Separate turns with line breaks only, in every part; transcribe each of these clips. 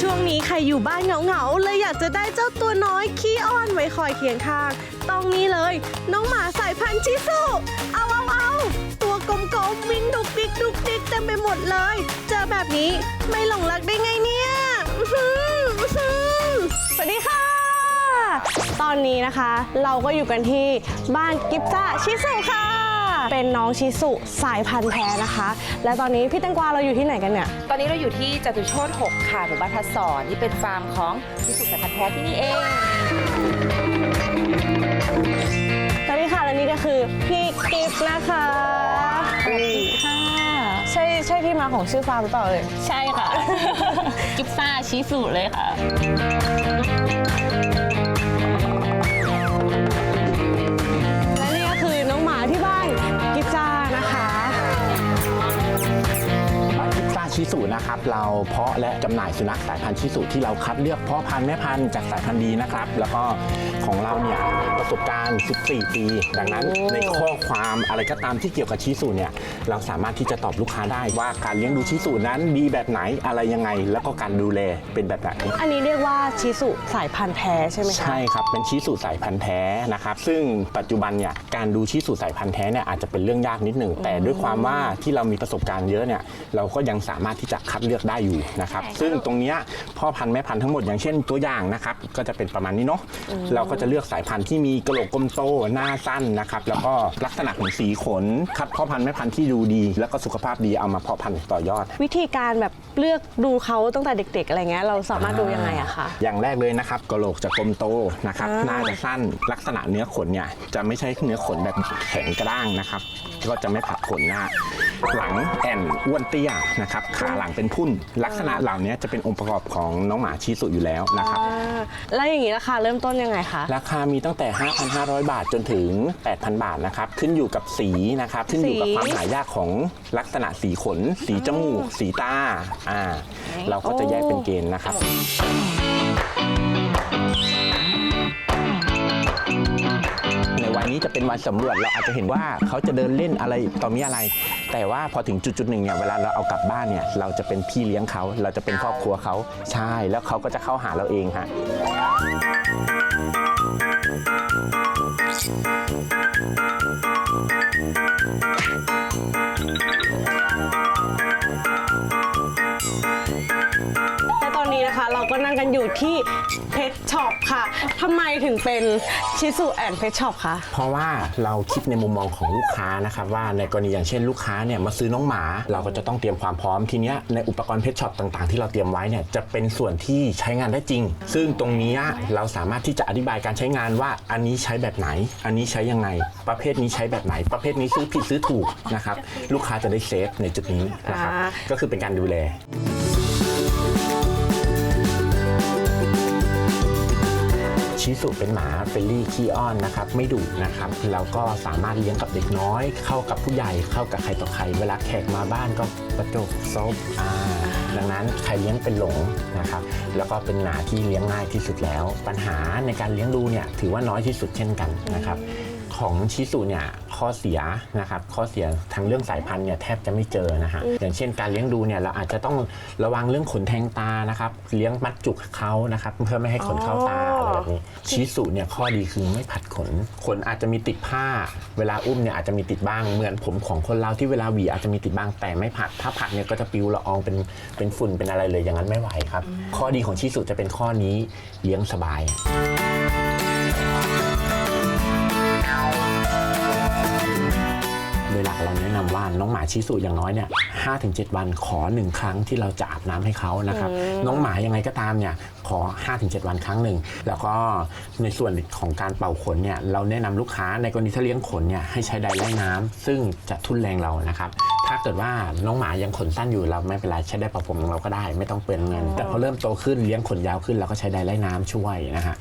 ช่วงนี้ใครอยู่บ้านเหงาๆเลยอยากจะได้เจ้าตัวน้อยขี้อ้อนไว้คอยเคียงข้าง ต้องนี่เลย น้องหมาสายพันธุ์ชิสุเอาเอาเอาตัวกลมๆวิ่งดุกดิกดุกดิกเต็มไปหมดเลย เจอแบบนี้ไม่หลงรักได้ไงเนี่ยสวัสดีค่ะ ตอนนี้นะคะ เราก็อยู่กันที่บ้านกิฟซ่าชิสุค่ะ เป็นน้องชิสุสายพันธุ์แท้นะคะ และตอนนี้พี่แตงกวาเราอยู่ที่ไหนกันเนี่ย
ตอนนี้เราอยู่ที่จตุโชต6ค่ะหมู่บ้านทัศสอนที่เป็นฟาร์มของที่สุขสายพันธุ์แท้ที่นี่เอง
สวัสดีค่ะและนี่ก็คือพี่กิฟต์นะคะสวัสดีค่ะใช่ใช่ที่มาของชื่อฟาร์มหรือเปล่าเอ่ย
ใช่ค่ะ กิฟซ่าชีสูเลยค่ะ
และ นะค
รับเราเพาะและจำหน่ายสุนัขสายพันธุ์ชิสุที่เราคัดเลือกเพาะพันธุ์แม่พันธุ์จากสายพันธุ์ดีนะครับแล้วก็ของเราเนี่ย ประสบการณ์ 14 ปี ดังนั้นในข้อความอะไรก็ตามที่เกี่ยวกับชิสุเนี่ยเราสามารถที่จะตอบลูกค้าได้ว่าการเลี้ยงดูชิสุนั้นดีแบบไหนอะไรยังไง แล้วก็การดูแลเป็นแบบไหน
อันนี้เรียกว่าชิสุสายพันธุ์แท้ใช่ไหมคะ
ใช่ครับเป็นชีสูสายพันธุ์แท้นะครับซึ่งปัจจุบันเนี่ยการดูชีสูสายพันธุ์แท้เนี่ยอาจจะเป็นเรื่องยากนิดหนึ่งแต่ด้วยความว่าที่เรามีประสบการณ์เยอะเนี่ยเราก็ยังสามารถที่จะคัดเลือกได้อยู่นะครับซึ่งตรงเนี้ยพ่อพันธุ์แม่พันธุ์ทั้งหมดอย่างเช่นตัวอย่างนะครับก็จะเป็นประมาณนี้เนาะเราก็จะเลือกสายพันธุ์ที่มีกระโหลกกลมโตหน้าสั้นนะครับแล้วก็ลักษณะของสีขนคัดพ่อพันธุ์แม่พันธุ์ที่ดูดี แล้วก็สุขภาพดีเอามาเพาะพันธุ์ต่อยอด
วิธีการแบบเลือกดูเขาตั้งแต่เด็ก ๆ อะไรเงี้ยเราสามารถดูยังไงอะคะ
อย่างแรกเลยนะครับกระโหลกจะกลมโตนะครับ
อ่า
หน้าจะสั้นลักษณะเนื้อขนเนี่ยจะไม่ใช่เนื้อขนแบบแข็งกระด้างนะครับก็จะไม่ผัดขนหน้า หลังแอนอ้วนเตี้ยนะครับขาหลังเป็นพุ่น ลักษณะเหล่านี้จะเป็นองค์ประกอบของน้องหมาชีสุอยู่แล้วนะครับ
อ่าแล้วอย่างนี้ราคาเริ่มต้นยังไงคะ
ราคามีตั้งแต่5,500 บาทจนถึง 8,000 บาทนะครับ ขึ้นอยู่กับสีนะครับ ขึ้นอยู่กับ
สี
ความหายากของลักษณะสีขน สีจมูก สีตา อ่า เราก็จะแยกเป็นเกณฑ์นะครับ ในวันนี้จะเป็นวันสำรวจเราอาจจะเห็นว่าเขาจะเดินเล่นอะไรต่อมีอะไร แต่ว่าพอถึงจุดจุดๆหนึ่งเนี่ยเวลาเราเอากลับบ้านเนี่ยเราจะเป็นพี่เลี้ยงเขา เราจะเป็นครอบครัวเขาใช่แล้วเขาก็จะเข้าหาเราเองฮะ Thank you.
และตอนนี้นะคะเราก็นั่งกันอยู่ที่เพชช็อปค่ะทำไมถึงเป็นชิสุแอนเพชช็อปคะ
เพราะว่าเราคิดในมุมมองของลูกค้านะครับว่าในกรณีอย่างเช่นลูกค้าเนี่ยมาซื้อน้องหมา เราก็จะต้องเตรียมความพร้อมทีเนี้ยในอุปกรณ์เพชช็อปต่างๆ ที่เราเตรียมไว้เนี่ยจะเป็นส่วนที่ใช้งานได้จริง ซึ่งตรงเนี้ยเราสามารถที่จะอธิบายการใช้งานว่าอันนี้ใช้แบบไหน อันนี้ใช้ยังไง ประเภทนี้ใช้แบบไหน ประเภทนี้ซื้อผิดซื้อถูกนะครับลูกค้าจะได้เซฟในจุดนี้นะครับ
อ่า
ก็คือเป็นการดูแลชิสุเป็นหมาเฟรลี่ขี้อ้อนนะครับไม่ดุนะครับแล้วก็สามารถเลี้ยงกับเด็กน้อย เข้ากับผู้ใหญ่เข้ากับใครต่อใคร เวลาแขกมาบ้านก็ประจบซบอ่าดังนั้นใครเลี้ยงเป็นหลงนะครับแล้วก็เป็นหมาที่เลี้ยงง่ายที่สุดแล้ว ปัญหาในการเลี้ยงดูเนี่ยถือว่าน้อยที่สุดเช่นกันนะครับ ของชิสุเนี่ยข้อเสียนะครับข้อเสียทางเรื่องสายพันธุ์เนี่ยแทบจะไม่เจอนะฮะอย่างเช่นการเลี้ยงดูเนี่ยเราอาจจะต้องระวังเรื่องขนแทงตานะครับเลี้ยงมัดจุกเขานะครับเพื่อไม่ให้ขนเข้าตาอะไรแบบนี้ชิสุเนี่ยข้อดีคือไม่ผัดขนขนอาจจะมีติดผ้า เวลาอุ้มเนี่ยอาจจะมีติดบ้างเหมือนผมของคนเราที่เวลาหวีอาจจะมีติดบ้างแต่ไม่ผัด ถ้าผัดเนี่ยก็จะปลิวละอองเป็นเป็นฝุ่นเป็นอะไรเลยอย่างนั้นไม่ไหวครับข้อดีของชิสุจะเป็นข้อนี้เลี้ยงสบาย ยหลักเราแนะนำว่าน้องหมาชิสุอย่างน้อยเนี่ยห้าถึงเจ็ดวันขอหนึ่งครั้งที่เราจะอาบน้ำให้เขานะครับน้องหมายังไงก็ตามเนี่ยขอ 5-7 วันครั้งหนึ่ง แล้วก็ในส่วนของการเป่าขนเนี่ยเราแนะนำลูกค้าในกรณีถ้าเลี้ยงขนเนี่ยให้ใช้ไดร์ไล่น้ำซึ่งจะทุนแรงเรานะครับ ถ้าเกิดว่าน้องหมายังขนสั้นอยู่เราไม่เป็นไรใช้ได้ประผมของเราก็ได้ ไม่ต้องเปลืองเงิน แต่พอเริ่มโตขึ้นเลี้ยงขนยาวขึ้นเราก็ใช้ไดร์ไล่น้ำช่วยนะฮะ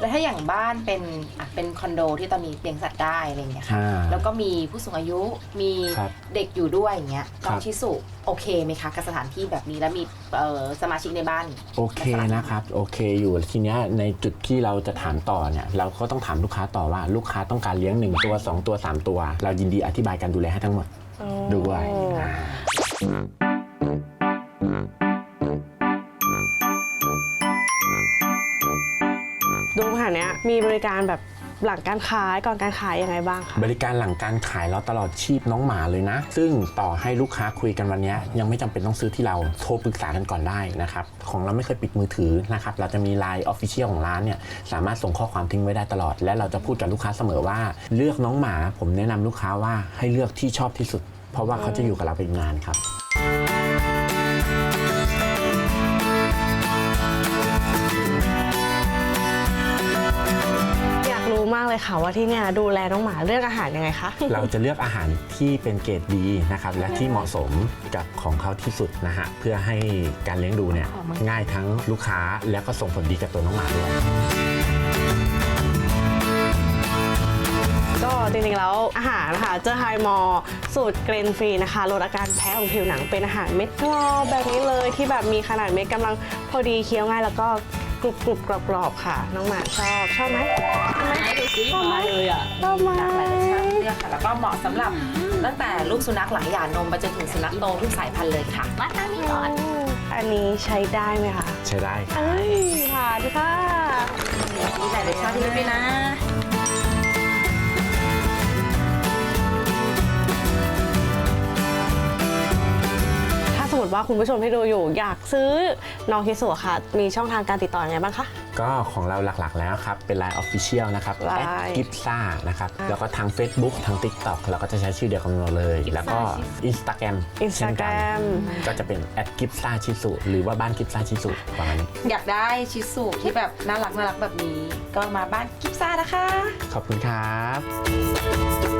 แล้วถ้าอย่างบ้านเป็นอะเป็นคอนโดที่ตอนนี้เลี้ยงสัตว์ได้อะไรอย่างเงี้ยค่ะ
อ่า
แล้วก็มีผู้สูงอายุมี
ครับ
เด็กอยู่ด้วยอย่างเงี้ย
ครั
น้อง
บ
ชิสุโอเคไหมคะกับสถานที่แบบนี้แล้วมีเอ่อสมาชิกในบ้าน
โอเคนะครับโอเคอยู่ทีเนี้ยในจุดที่เราจะถามต่อเนี่ยเราก็ต้องถามลูกค้าต่อว่าลูกค้าต้องการเลี้ยง 1 ตัว 2 ตัว 3 ตัว เรายินดีอธิบายการดูแลให้ทั้งหมด ด้วยอ่า
ดูค่ะเนี้ยมีบริการแบบหลังการขายก่อนการขายยังไงบ้างคะ
บริการหลังการขายเราตลอดชีพน้องหมาเลยนะ ซึ่งต่อให้ลูกค้าคุยกันวันนี้ยังไม่จำเป็นต้องซื้อที่เราโทรปรึกษากันก่อนได้นะครับ ของเราไม่เคยปิดมือถือนะครับ เราจะมีไลน์ออฟฟิเชียลของร้านเนี่ยสามารถส่งข้อความทิ้งไว้ได้ตลอด และเราจะพูดกับลูกค้าเสมอว่า เลือกน้องหมา ผมแนะนำลูกค้าว่าให้เลือกที่ชอบที่สุด เพราะว่าเขาจะอยู่กับเราเป็นนานครับ
อยากรู้มากเลยค่ะว่าที่เนี่ยดูแลน้องหมาเรื่องอาหารยังไงคะ
เราจะเลือกอาหารที่เป็นเกรดดีนะครับ และที่เหมาะสมกับของเขาที่สุดนะฮะเพื่อให้การเลี้ยงดูเนี่ยง่ายทั้งลูกค้าและก็ส่งผลดีกับตัวน้องหมาด้วย
ก็จริงๆแล้วอาหารนะคะเจอไฮมอร์สูตรเกรนฟรีนะคะลดอาการแพ้ของผิวหนังเป็นอาหารเม็ดกรอบแบบนี้เลยที่แบบมีขนาดเม็ดกำลังพอดีเคี้ยวง่ายแล้วก็กรุบกรุบกรอบกรอบๆค่ะ น้องหมาชอบชอบไหม
ไหนดูสิมาเลยอะ
ชอบไหม
หลากหลายรสชาติให้เลือกค่ะแล้วก็เหมาะสำหรับตั้งแต่ลูกสุนัขหลังหย่านมไปจนถึงสุนัขโตทุกสายพันธุ์เลยค่ะ
มาทางนี้ก่อน
อันนี้ใช้ได้ไหมคะ
ใช้ได้ครับ
เอ้ยผ่านค่ะ
มีหลายรสชาติที่เลือกด้วยนะ
ว่าคุณผู้ชมที่ดูอยู่อยากซื้อน้องคิสุค่ะ มีช่องทางการติดต่อยังไงบ้างคะ
ก็ของเราหลักๆแล้วครับ เป็น Line Official นะครับ
Line
กิฟซ่านะครับแล้วก็ทาง Facebook ทาง TikTok เราก็จะใช้ชื่อเดียวกันเราเลย แล้วก็ Instagram เช่นกัน
Instagram
ก็จะเป็นแอดกิฟซ่าชิสุหรือว่าบ้านกิฟซ่าชิสุประมาณนี้
อยากได้ชิสุที่แบบน่ารักน่ารักแบบนี้ ก็มาบ้านกิฟซ่านะคะ
ขอบคุณครับ